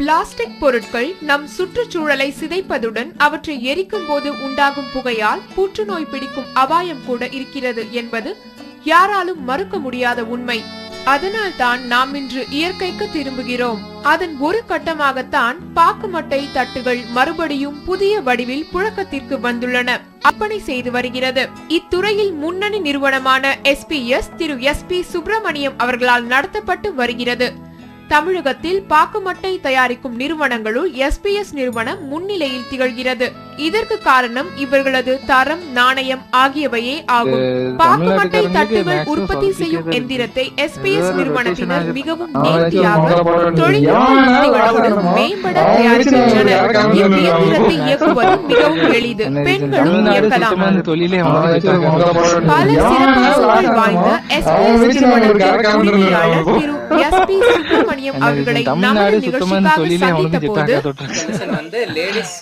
Plastic பொருட்கள் நம் சுற்றுச்சூழலை சிதைப்பதுடன் அவற்றை எரிக்கும் போது உண்டாகும் புகையால் புற்றுநோய் பிடிக்கும் அபாயம் கூட இருக்கிறது என்பது யாராலும் மறுக்க முடியாத உண்மை. அதனால் தான் நாம் இன்று இயற்கைக்கு திரும்புகிறோம். அதன் ஒரு கட்டமாகத்தான் பாக்குமட்டை தட்டுகள் மறுபடியும் புதிய வடிவில் புழக்கத்திற்கு வந்துள்ளன. அப்பணி செய்து வருகிறது. இத்துறையில் முன்னணி நிறுவனமான எஸ்பிஎஸ் திரு எஸ் பி சுப்பிரமணியம் அவர்களால் நடத்தப்பட்டு வருகிறது. தமிழகத்தில் பாக்குமட்டை தயாரிக்கும் நிறுவனங்களுள் எஸ்பிஎஸ் நிறுவனம் முன்னிலையில் திகழ்கிறது. இதற்கு காரணம் இவர்களது தரம் நாணயம் ஆகியவையே ஆகும். பாக்குமட்டை தட்டுகள் உற்பத்தி செய்யும் எந்திரத்தை எஸ்பிஎஸ் நிறுவனத்தினர் மிகவும் நேர்த்தியாக தொழில்நுட்ப மேம்பட தயாரிக்கின்றனர். இவ்வியந்திரத்தை இயக்குவது மிகவும் எளிது. பெண்களும் இயக்கலாம். தொழிலே பல சிறப்பம்சங்கள் வாய்ந்த எஸ்பிஎஸ் நிறுவனத்தின் உரிமையாளர் திரு எஸ் பி சுப்பிரமணியம் அவர்களை நமது நிகழ்ச்சிக்காக தொழிலே சந்தித்த போது வந்து லேடிஸ்